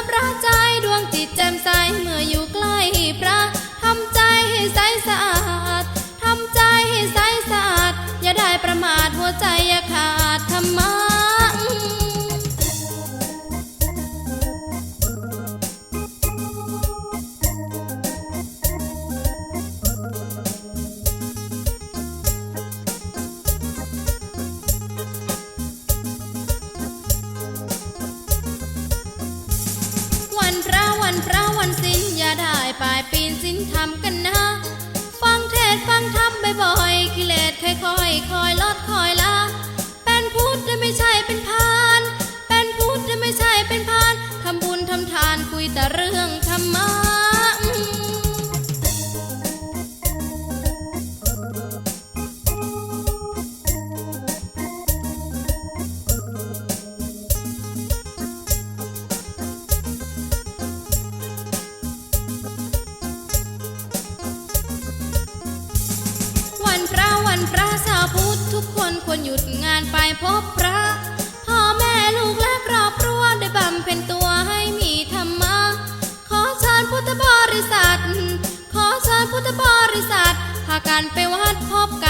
รัรักใจ วันพระวันพระวันสิ้นอย่าได้ปลายปีนสิ้นทำกันนะ ฟังเทศฟังธรรมบ่อยๆกิเลสค่อยๆคอยลดคอยละ เป็นพุทธจะไม่ใช่เป็นพาน เป็นพุทธจะไม่ใช่เป็นพาน ทำบุญทำทานคุยแต่เรื่องธรรมะ พบพระพ่อแม่ลูกและครอบครัวได้บำเพ็ญตัวให้มีธรรมะ ขอเชิญพุทธบริษัท ขอเชิญพุทธบริษัทพากันไปวัดพบกัน